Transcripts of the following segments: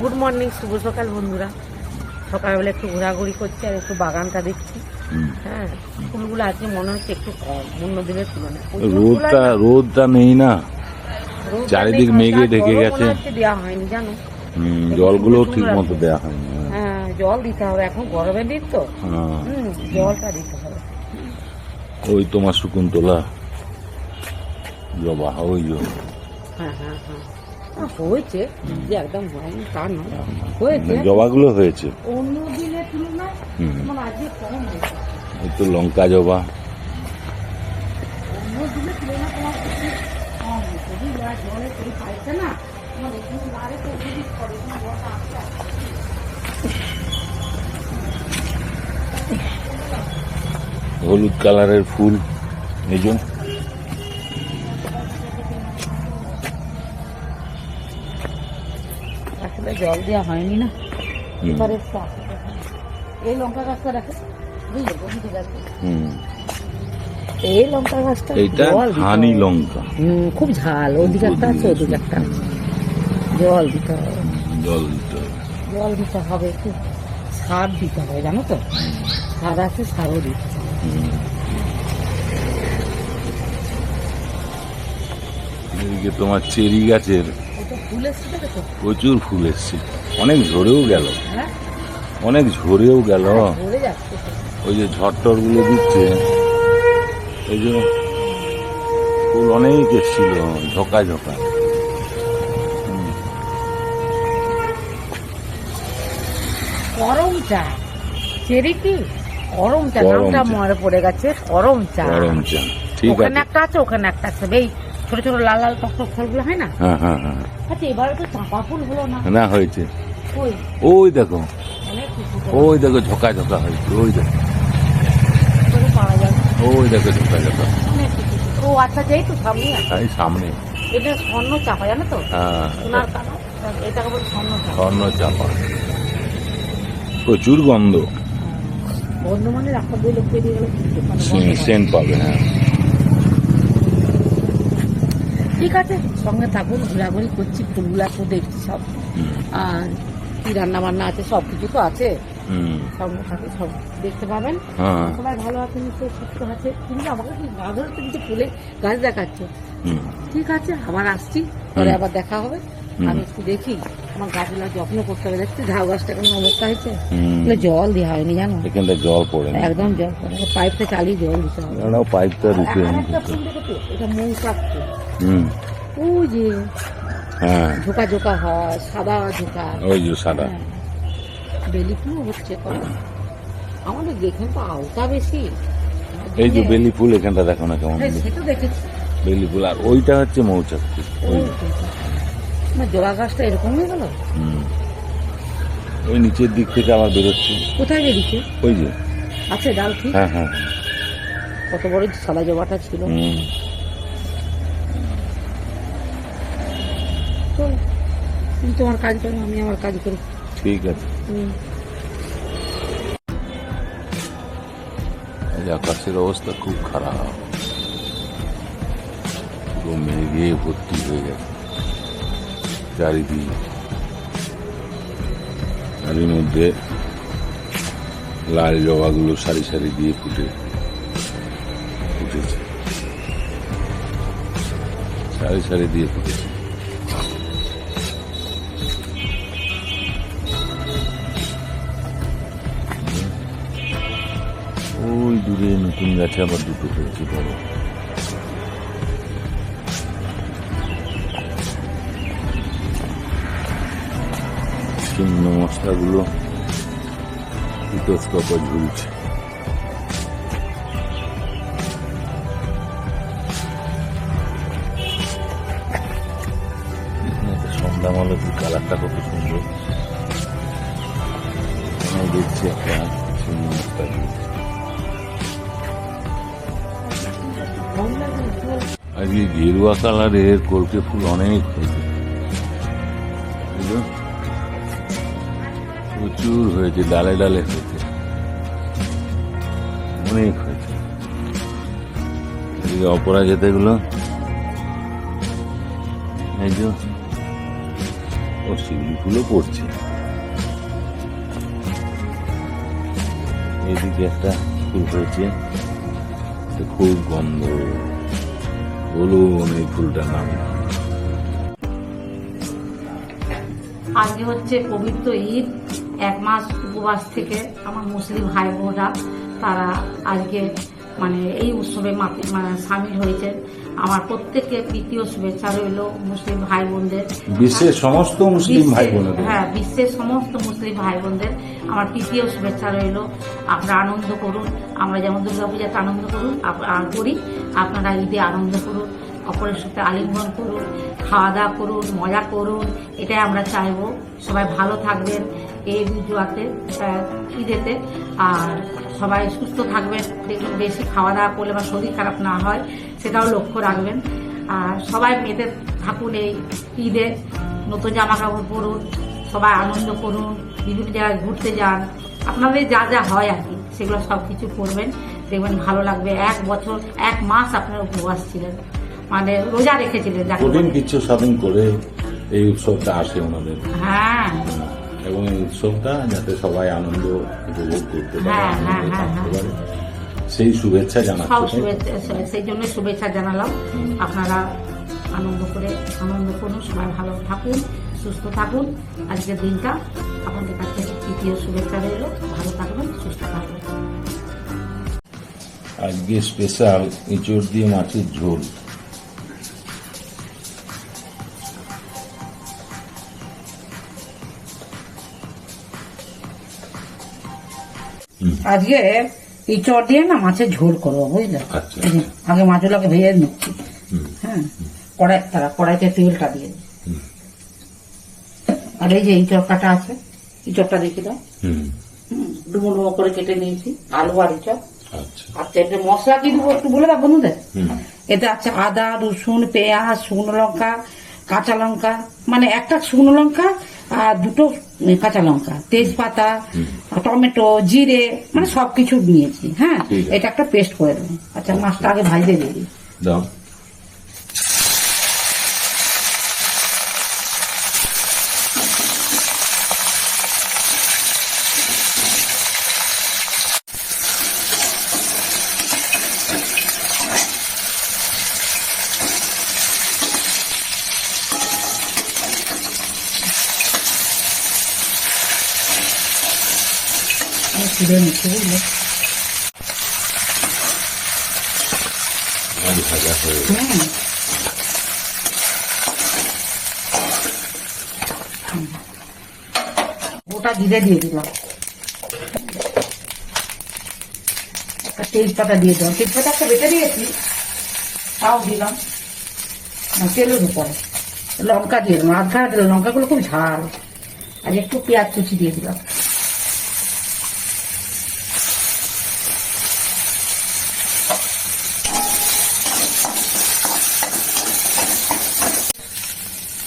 Good morning শুভ সকাল বন্ধুরা। সকালবেলা একটু ঘোরাঘুরি করছি আর একটু বাগানটা দেখছি। হ্যাঁ ফুলগুলো আজকে মনে হচ্ছে একটু কম অন্য দিনের তুলনায়। রোদটা রোদটা নেই না। চারিদিক মেঘে ঢেকে গেছে। দেওয়া হয়নি জানো? জলগুলো ঠিক মতো দেওয়া হয়নি হ্যাঁ। জল দিতে হবে এখন গরমের দিন তো। হ্যাঁ। জলটা দিতে হবে। ওই তোমার শকুন্তলা। জবা ওই যে। হ্যাঁ হ্যাঁ হ্যাঁ। হয়েছে যে একদম হয়নি তা নয়। হয়েছে। জবাগুলো হয়েছে। অন্য দিনের তুলনায় হুম। মানে আজকে কম হয়েছে। এই তো লঙ্কা জবা। অন্য দিনের তুলনায় তোমার কিছু কম হয়েছে। বুঝলে আর জলের না তোমার এখানে লারে তো ওদিক করে তোমার আসতে আসতে হলুদ কালারের ফুল এই যে। জল দেওয়া হয়নি না। এবারে। এই লঙ্কা গাছটা হুম। এই লঙ্কা গাছটা জল হানি লঙ্কা। হুম, খুব ঝাল। ওদিকে একটা আছে ওদিকে একটা জল দিতে হবে। জল দিতে হবে। জল দিতে হবে একটু। সার দিতে হবে জানো তো? সার আছে সারও দিতে হবে। এদিকে তোমার চেরি গাছের প্রচুর ফুল এসছে অনেক ঝরেও গেল। হ্যাঁ? অনেক ঝরেও গেল। তো। ওই যে ঝড়টরগুলো দিচ্ছে এই যে ফুল অনেক এসছিল ঝোঁকা ঝোঁকা। গরম চা চেরি কি? গরম চা নামটা মনে পড়ে গেছে গরম চা গরম চা ঠিক ওখানে একটা আছে ওখানে একটা আছে। এই ছোট ছোট লাল লাল টক টক ফলগুলো হয় না? হ্যাঁ হ্যাঁ হ্যাঁ। আচ্ছা এবারে তো চাঁপা ফুল হলো না। না হয়েছে। ওই ওই দেখো। ওই দেখো ঝোঁকা ঝোঁকা হয়েছে। ওই দেখো। পাওয়া যায়। ওই দেখো ঝোঁকা ঝোঁকা। ও আচ্ছা যেই তো সামনে। তাই সামনে। এটা স্বর্ণ চাপা জানো তো? হ্যাঁ। সোনার এটাকে বলে স্বর্ণ চাপা। স্বর্ণ চাপা। প্রচুর গন্ধ। বর্ধমানে রাখা বই লোক পেরিয়ে গেলে সেন্ট পাবে হ্যাঁ। ঠিক আছে সঙ্গে থাকুন ঘোরাঘুরি করছি ফুলগুলা তো দেখছি সব। আর কি রান্না বান্না আছে সব কিছু তো আছে। সঙ্গে থাকে সব দেখতে পাবেন। হ্যাঁ। সবাই ভালো আছে নিশ্চয়ই সুস্থ আছে। কিন্তু আমাকে কি গা ধরে যে ফুলে গাছ দেখাচ্ছে? ঠিক আছে আবার আসছি পরে আবার দেখা হবে। আমি একটু দেখি আমার গাছগুলো যত্ন করতে হবে। দেখছি ঝাউ গাছটা কেমন অবস্থা হয়েছে। জল দেওয়া হয়নি জানো? এখানটা জল পড়ে একদম জল পড়ে না। পাইপটা চালিয়ে জল দিতে হবে। পাইপটা এটা ফুল। হুম ওই যে হ্যাঁ। ঝোঁকা ঝোঁকা হয় সাদা ঝোঁকা। ওই যে সাদা। হ্যাঁ। হচ্ছে আমাদের তো আওতা বেশি। এই যে বেলি ফুল এখানটা দেখো না কেমন হ্যাঁ, দেখেছি। বেলি ফুল আর ওইটা হচ্ছে মৌচাক জবা গাছটা এরকম হয়ে গেল। ওই নিচের দিক থেকে আবার বেরোচ্ছে। কোথায় বেরিয়েছে? ওই যে। আছে ডাল ঠিক? হ্যাঁ হ্যাঁ কত বড় সাদা জবাটা ছিল হুম। তো তুমি তোমার কাজ করো আমি আমার কাজ করি ঠিক আছে। আকাশের অবস্থা খুব খারাপ। পুরো মেঘে ভর্তি হয়ে গেছে। চারিদিক। তারই মধ্যে লাল জবাগুলো সারি সারি দিয়ে ফুটে ফুটেছে। সারি সারি দিয়ে ফুটেছে। ওই দূরে নতুন গাছে আবার দুটো হয়েছে বড় শূন্য মশলাগুলো ইতস্তত ঝুলছে। কালারটা কত সুন্দর। দেখছি একটা শূন্য মশলা ঝুলছে। আজকে গেরুয়া কালারের কলকে ফুল অনেক হয়েছে। প্রচুর হয়েছে, ডালে ডালে হয়েছে। অনেক হয়েছে। এদিকে অপরাজিতা গুলো এই ও শিউলি ফুলও পড়ছে। এদিকে একটা ফুল হয়েছে খুব গন্ধ। বলুন এই ফুলটার নাম। আজকে হচ্ছে পবিত্র ঈদ, এক মাস উপবাস থেকে আমার মুসলিম ভাই বোনরা তারা আজকে মানে এই উৎসবে মানে সামিল হয়েছে আমার প্রত্যেককে তৃতীয় শুভেচ্ছা রইল মুসলিম ভাই বোনদের বিশ্বের সমস্ত মুসলিম ভাই বোনেদের হ্যাঁ বিশ্বের সমস্ত মুসলিম ভাই বোনদের আমার তৃতীয় শুভেচ্ছা রইল। আপনারা আনন্দ করুন আমরা যেমন দুর্গা পূজাতে আনন্দ করুন করি আপনারা ঈদে আনন্দ করুন অপরের সাথে আলিঙ্গন করুন খাওয়া দাওয়া করুন মজা করুন এটাই আমরা চাইব। সবাই ভালো থাকবেন এই জুয়াতে ঈদেতে। আর সবাই সুস্থ থাকবেন বেশি খাওয়া দাওয়া করলে বা শরীর খারাপ না হয় সেটাও লক্ষ্য রাখবেন। আর সবাই মেতে থাকুন এই ঈদে নতুন জামা কাপড় পরুন সবাই আনন্দ করুন বিভিন্ন জায়গায় ঘুরতে যান। আপনাদের যা যা হয় আর কি সেগুলো সব কিছু করবেন। দেখবেন ভালো লাগবে। এক বছর এক মাস আপনারা উপবাস ছিলেন। মানে রোজা রেখেছিলেন কঠিন কিছু সাধন করে এই উৎসবটা আসে ওনাদের। হ্যাঁ এবং এই উৎসবটা যাতে সবাই আনন্দ উপভোগ করতে পারে হ্যাঁ, হ্যাঁ, আনন্দে হ্যাঁ, থাকতে হ্যাঁ। পারে সেই শুভেচ্ছা সব শুভেচ্ছা সেই জন্য শুভেচ্ছা জানালাম। আপনারা আনন্দ করে আনন্দ করুন সবাই ভালো থাকুন সুস্থ থাকুন। আজকের দিনটা আপনাদের কাছে তৃতীয় শুভেচ্ছা রইল। ভালো থাকবেন সুস্থ থাকবেন। আজকে স্পেশাল এঁচড় দিয়ে মাছের ঝোল। আজকে এই চট দিয়ে না মাছের ঝোল করব বুঝলে? আচ্ছা, আগে মাছগুলোকে ভেজে নিচ্ছি। হ্যাঁ? কড়াই তারা কড়াইতে তেলটা দিয়ে। আর এই যে এই চপটা আছে এই চপটা দেখি দাও। ডুমো ডুমো করে কেটে নিয়েছি আলু আর এই চপ। আচ্ছা। এটা মশলা কি দেবো একটু বলে দাও বন্ধুদের? এতে আছে আদা রসুন পেঁয়াজ শুকনো লঙ্কা কাঁচা লঙ্কা। মানে একটা শুকনো লঙ্কা আর দুটো কাঁচা লঙ্কা তেজপাতা টমেটো জিরে মানে সবকিছু নিয়েছি হ্যাঁ? এটা একটা পেস্ট করে দেবো। আচ্ছা মাছটা আগে ভাজতে দিয়ে দিই দাও আমি তুলে নিচ্ছি বুঝলে মাছ ভাজা হয়ে গেছে। হুম গোটা জিরে দিয়ে দিলাম একটা তেজপাতা দিয়ে দিলাম তেজপাতা একটা বেটে দিয়েছি তাও দিলাম না, তেলের উপরে লঙ্কা দিয়ে দিলাম আধ ঘা দিলাম লঙ্কাগুলো খুব ঝাল আর একটু পেঁয়াজ কুচি দিয়ে দিলাম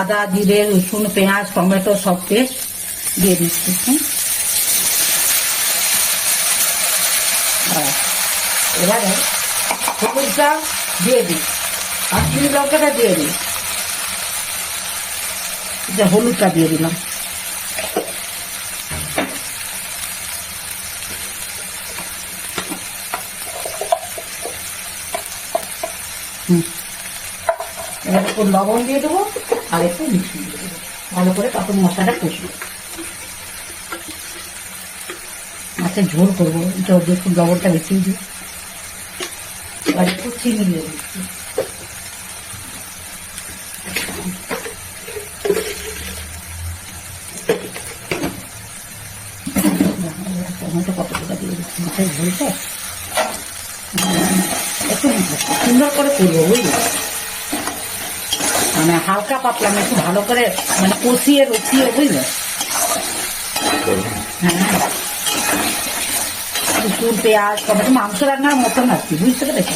আদা, জিরে, রসুন, পেঁয়াজ, টমেটো সব পেস্ট দিয়ে দিচ্ছি। ব্যাস। এবারে হলুদটা দিয়ে দিই। কাশ্মীরি লঙ্কাটা দিয়ে দিই। যে হলুদটা দিয়ে দিলাম। হুম। এবার লবণ দিয়ে দেবো। আর একটু মিষ্টি দেবো। ভালো করে তখন মশলাটা কষবো। মাছের ঝোল করব। জল একটু লবণটা বেশি দিই। আর একটু চিনি দিয়ে দিচ্ছি। দিয়ে একটু সুন্দর করে করব, বুঝলি? হালকা পাতলা মানে একটু ভালো করে মানে কষিয়ে রসিয়ে বুঝলে? হ্যাঁ। রসুন, পেঁয়াজ টমেটো মাংস রান্নার মতন আর বুঝতে পেরেছি?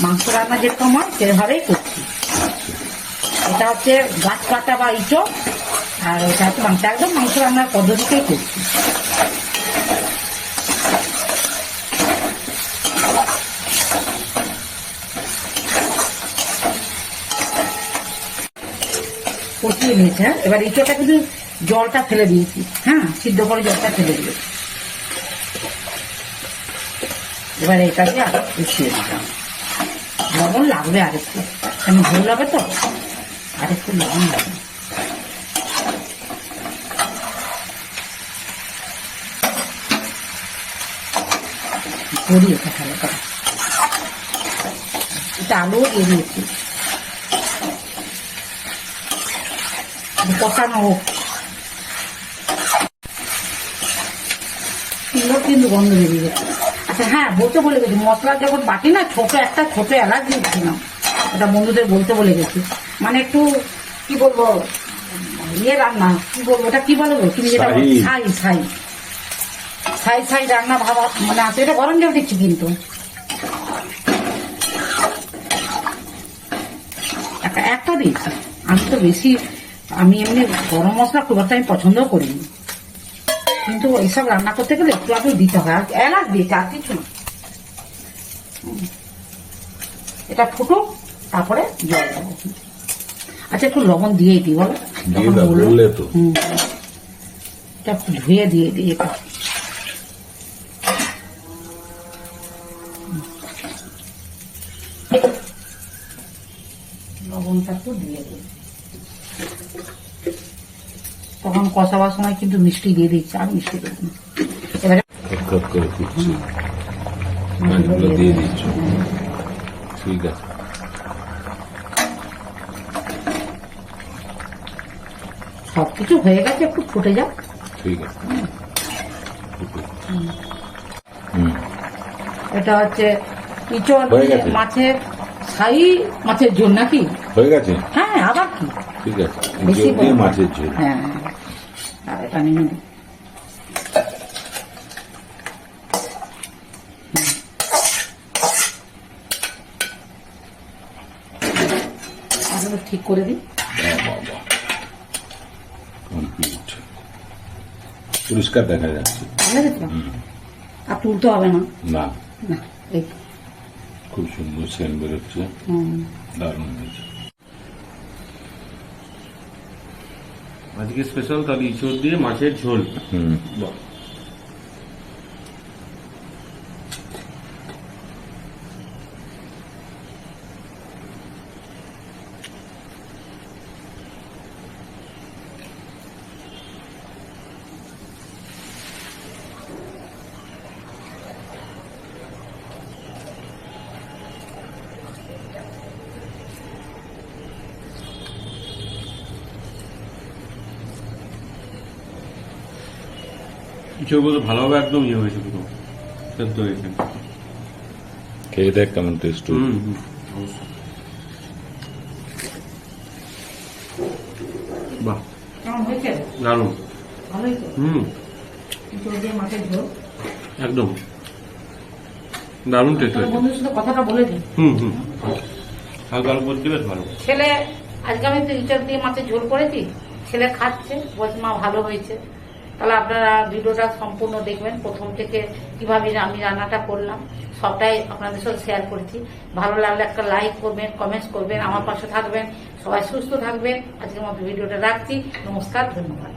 মাংস রান্না যেরকম হয়, সেভাবেই করছি। এটা হচ্ছে গাছ কাটা বা ইটো, আর এটা হচ্ছে মাংস। একদম মাংস রান্নার পদ্ধতিতেই করছি। কষিয়ে নিয়েছে হ্যাঁ? এবার ইঁচড়টা কিন্তু জলটা ফেলে দিয়েছি হ্যাঁ? সিদ্ধ করে জলটা ফেলে দিয়েছি। এবার এটাকে আরও কষিয়ে দিলাম লবণ লাগবে আরেকটু আমি ঝোল হবে তো? আরেকটু লবণ লাগবে। করি এটা ভালো করে এটা আলুও দিয়ে দিয়েছি। কষানো হোক সুন্দর কিন্তু গন্ধ বেরিয়ে গেছে। আচ্ছা হ্যাঁ বলতে বলে গেছি মশলা যখন বাটি না ছোট একটা ছোট এলাচ দিয়েছিলাম এটা বন্ধুদের বলতে বলে গেছি। মানে একটু কি বলব ইয়ে রান্না কি বলব এটা কি বলব তুমি যেটা। ছাই ছাই ছাই ছাই রান্না ভাবা মানে আছে এটা গরম জল দিচ্ছি কিন্তু। একটা একটা দিয়েছি আমি তো বেশি আমি এমনি গরম মশলা খুব একটা আমি পছন্দ করিনি। কিন্তু এইসব রান্না করতে গেলে একটু আগে দিতে হয় আর এলাচ দিয়েছে আর কিছু না। এটা ফুটো তারপরে জল দেবো। আচ্ছা একটু লবণ দিয়ে দিই বলো। বলল। তো। এটা একটু ধুয়ে দিয়ে দিই এটা লবণটা একটু দিয়ে দিই তখন কষাবার সময় কিন্তু মিষ্টি দিয়ে দিচ্ছি আর মিষ্টি দেবো। এবারে করে মাছগুলো দিয়ে দিচ্ছ। ঠিক আছে। সব কিছু হয়ে গেছে একটু ফুটে যাক। ঠিক আছে। এটা হচ্ছে দিয়ে মাছের ছাই মাছের ঝোল নাকি? হয়ে গেছে? হ্যাঁ আবার কি? ঠিক আছে। মাছের ঝোল। হ্যাঁ। আর এবার ঠিক করে দিই। Complete. পরিষ্কার দেখা যাচ্ছে। আর তুলতে হবে না। না। না খুব সুন্দর সেন বেরোচ্ছে। দারুণ হয়েছে। আজকে স্পেশাল তাহলে ইঁচড় দিয়ে মাছের ঝোল। হুম। ইঁচড়গুলো ভালোভাবে একদম ইয়ে হয়েছে পুরো সেদ্ধ হয়েছে। খেয়ে দেখ কেমন টেস্ট হুম হুম অবশ্যই। বাহ দারুণ। হুম। ইঁচড় দিয়ে মাছের ঝোল। একদম। দারুণ টেস্ট হয়েছে। বন্ধুর সাথে কথাটা বলে দিই। হুম হুম। হালকা হালকা বলতে বেশ ভালো। ছেলে আজকে আমি তো ইঁচড় দিয়ে মাছের ঝোল করেছি। ছেলে খাচ্ছে বলছে মা ভালো হয়েছে। তাহলে আপনারা ভিডিওটা সম্পূর্ণ দেখবেন। প্রথম থেকে কীভাবে আমি রান্নাটা করলাম, সবটাই আপনাদের সাথে শেয়ার করছি। ভালো লাগলে একটা লাইক করবেন কমেন্টস করবেন, আমার পাশে থাকবেন। সবাই সুস্থ থাকবেন। আজকে আমার ভিডিওটা রাখছি। নমস্কার, ধন্যবাদ।